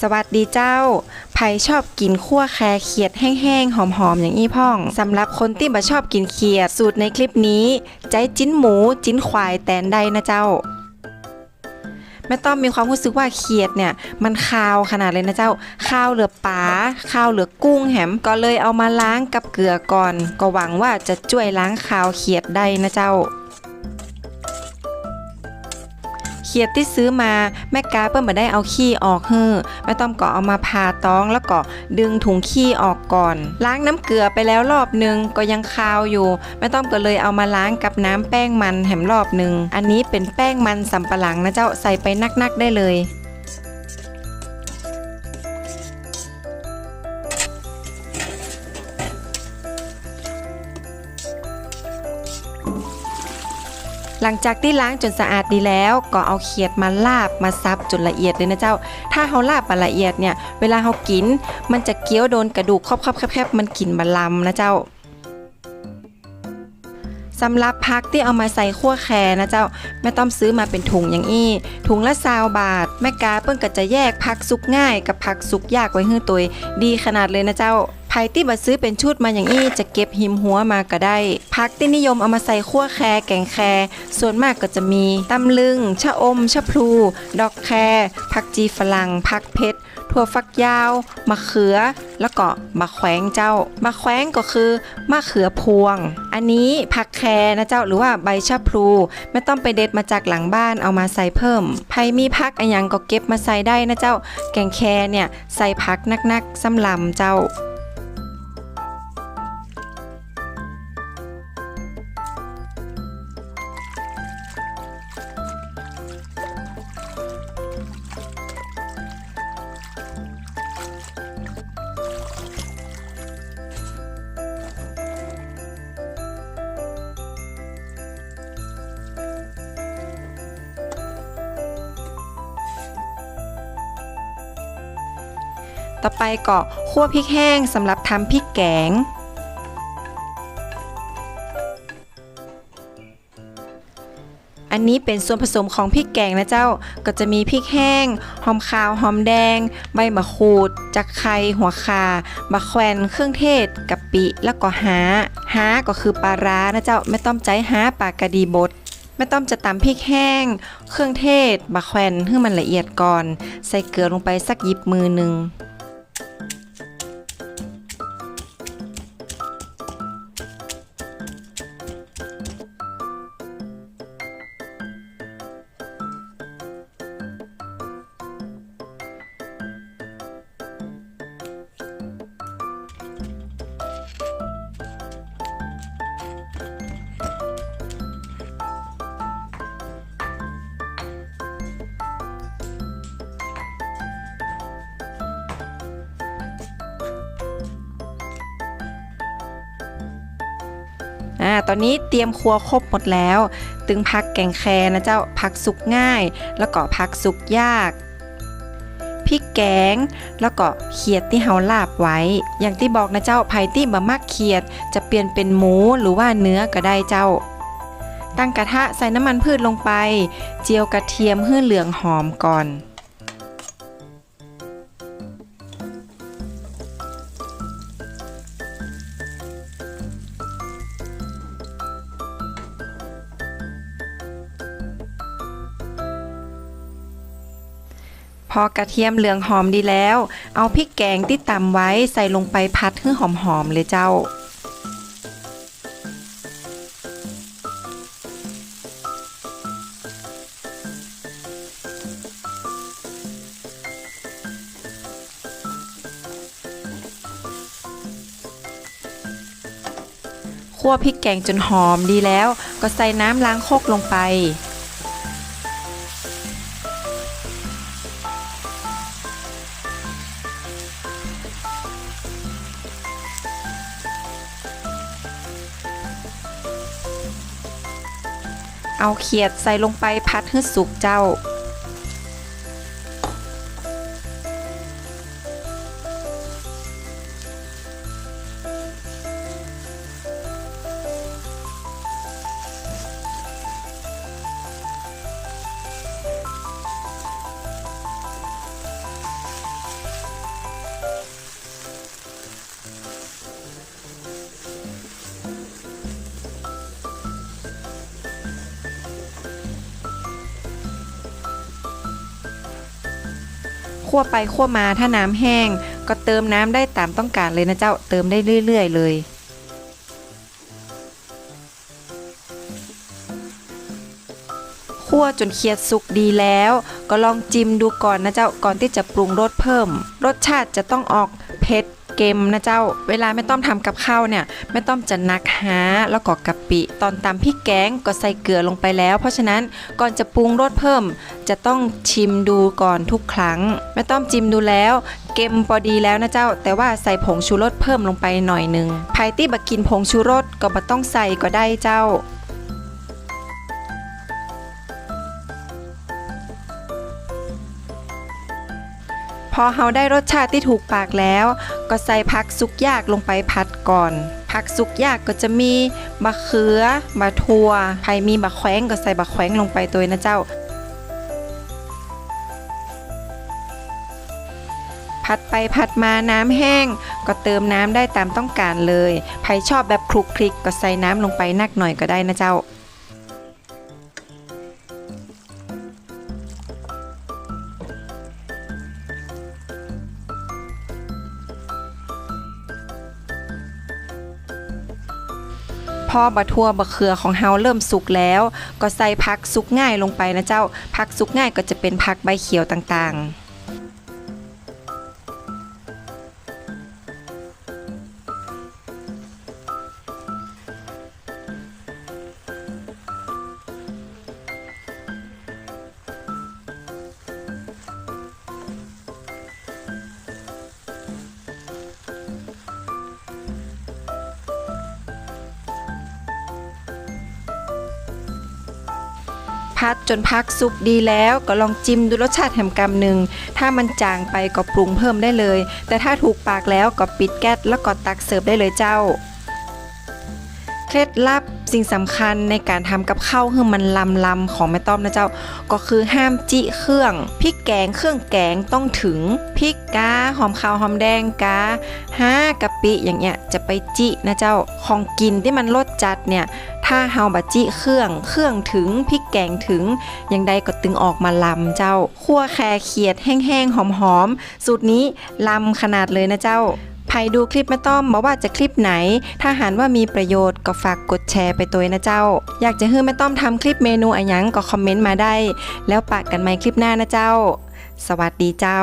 สวัสดีเจ้าไผชอบกินคั่วแครเขียดแห้งๆ หอมๆ อย่างอี้พ่อง สำหรับคนที่บ่ชอบกินเขียด สูตรในคลิปนี้ ใจจิ้นหมูจิ้นควายแตนได้นะเจ้า แม่ต้อมมีความรู้สึกว่าเขียดเนี่ย มันคาวขนาดเลยนะเจ้าข้าวเหลือปลาข้าวเหลือกุ้งแหม ก็เลยเอามาล้างกับเกลือก่อน ก็หวังว่าจะช่วยล้างคาวเขียดได้นะเจ้า ขียดที่ซื้อมาแม่กาเปิ้ลมาได้เอาขี้ออกเฮ้อแม่ต้อมก็เอามาพาต้องแล้วก็ดึงถุงขี้ออกก่อน ล้างน้ำเกลือไปแล้วรอบหนึงก็ยังคาวอยู่แม่ต้อมก็เลยเอามาล้างกับน้ำแป้งมันแหมรอบหนึ่งอันนี้เป็นแป้งมันสำปะหลังนะเจ้าใส่ไปนักๆได้เลย หลังจากที่ล้างจนสะอาดดีแล้ว ก็เอาเขียดมาลาบมาซับจนละเอียดเลยนะเจ้า ถ้าเขาลาบมาละเอียดเนี่ย เวลาเขากิน มันจะเคี้ยวโดนกระดูกครอบๆแคบๆมันกินบะลำนะเจ้าสำหรับพักที่เอามาใส่ขั้วแครนะเจ้าแม่ต้อมซื้อมาเป็นถุงอย่างอี้ ถุงละซาวบาท แม่กาเปิ้นก็จะแยกพักสุกง่ายกับพักสุกยากไว้ให้ตัวดีขนาดเลยนะเจ้า ไผที่บัดซื้อเป็นชุดมาอย่างอี้จะเก็บหิมหัวมาก็ได้ พักที่นิยมเอามาใส่ขั้วแครแกงแครส่วนมากก็จะมีตำลึง ชะอม ชะพลู ดอกแครผักจีฝรั่งผักเพชรถั่วฝักยาวมะเขือ แล้วก็มะแขวงเจ้ามะแขวงก็คือมะเขือพวง อันนี้ผักแครนะเจ้าหรือว่าใบชะพลู ไม่ต้องไปเด็ดมาจากหลังบ้านเอามาใส่เพิ่มไผมีพักอันยังก็เก็บมาใส่ได้นะเจ้า แกงแครเนี่ยใส่ผักนักๆซ้ำลำเจ้า ต่อไปก็คั่วพริกแห้งสำหรับทำพริกแกง อันนี้เป็นส่วนผสมของพริกแกงนะเจ้า ก็จะมีพริกแห้ง หอมขาว หอมแดง ใบมะขูด จักไครหัวคามะแขวนเครื่องเทศกะปิ แล้วก็หาหาก็คือปลาร้านะเจ้า ไม่ต้องใจหาปลากระดีบดไม่ต้องจะตำพริกแห้ง เครื่องเทศบะแควนให้มันละเอียดก่อน ใส่เกลือลงไปสักหยิบมือหนึ่ง อ่าตอนนี้เตรียมครัวครบหมดแล้ว ตึงพักแกงแคนะเจ้าพักสุกง่าย แล้วก็พักสุกยากพริกแกง แล้วก็เขียดที่เฮาลาบไว้ อย่างที่บอกนะเจ้าไผ่ที่บะมักเขียด จะเปลี่ยนเป็นหมูหรือว่าเนื้อก็ได้เจ้า ตั้งกระทะใส่น้ำมันพืชลงไป เจียวกระเทียมให้เหลืองหอมก่อน อกระเทียมเหลืองหอมดีแล้ว เอาพริกแกงที่ตำไว้ใส่ลงไปพัดให้หอมๆเลยเจ้าคั่วพริกแกงจนหอมดีแล้ว ก็ใส่น้ำล้างโคกลงไป เอาเขียดใส่ลงไปพัดให้สุกเจ้า คั่วไปคั่วมาถ้าน้ำแห้ง ก็เติมน้ำได้ตามต้องการเลยนะเจ้าเติมได้เรื่อย ๆ เลยคั่วจนเคียดสุกดีแล้ว ก็ลองจิ้มดูก่อนนะเจ้าก่อนที่จะปรุงรสเพิ่ม รสชาติจะต้องออกเผ็ด เค็มนะเจ้า เวลาไม่ต้องทำกับข้าวเนี่ยไม่ต้องจะนักหาแล้วก็กะปิ ตอนตำพริกแกงก็ใส่เกลือลงไปแล้ว เพราะฉะนั้นก่อนจะปรุงรสเพิ่ม จะต้องชิมดูก่อนทุกครั้งไม่ต้องจิมดูแล้วเค็มพอดีแล้วนะเจ้า แต่ว่าใส่ผงชูรสเพิ่มลงไปหน่อยนึงใครที่บักกินผงชูรสก็บ่ต้องใส่ก็ได้เจ้า พอเฮาได้รสชาติที่ถูกปากแล้ว ก็ใส่ผักสุกยากลงไปผัดก่อนผักสุกยากก็จะมีบะเขือบะทัวใครมีบะแขวงก็ใส่บะแขวงลงไปตัวนะเจ้า ผัดไปผัดมาน้ำแห้ง ก็เติมน้ำได้ตามต้องการเลยใครชอบแบบคลุกคลิกก็ใส่น้ำลงไปนักหน่อยก็ได้นะเจ้า อบะทั่วบะเขือของเฮาเริ่มสุกแล้ว ก็ใส่ผักสุกง่ายลงไปนะเจ้าผักสุกง่ายก็จะเป็นผักใบเขียวต่างๆ พัดจนพักสุกดีแล้วก็ลองจิ้มดูรสชาติแหมกำหนึ่ง ถ้ามันจางไปก็ปรุงเพิ่มได้เลย แต่ถ้าถูกปากแล้วก็ปิดแก๊สแล้วก็ตักเสิร์ฟได้เลยเจ้า เคล็ดลับสิ่งสำคัญในการทำกับข้าวให้มันลำลำของแม่ต้อมนะเจ้า ก็คือห้ามจิเครื่องพริกแกงเครื่องแกงต้องถึงพริกกาหอมขาวหอมแดงกาห้ากะปิอย่างเงี้ยจะไปจินะเจ้าของกินที่มันรสจัดเนี่ย ถ้าเฮาบะจิเครื่อง เครื่องถึงพริกแกงถึงย่างใดก็ตึงออกมาลำเจ้าคั่วแครเขียดแห้งๆ หอมๆ สูตรนี้ลำขนาดเลยนะเจ้าใครดูคลิปแม่ต้อมบอกว่าจะคลิปไหน ถ้าหากว่ามีประโยชน์ก็ฝากกดแชร์ไปตัวนะเจ้า อยากจะให้แม่ต้อมทำคลิปเมนูอะยังก็คอมเมนต์มาได้ แล้วปากกันใหม่คลิปหน้านะเจ้า สวัสดีเจ้า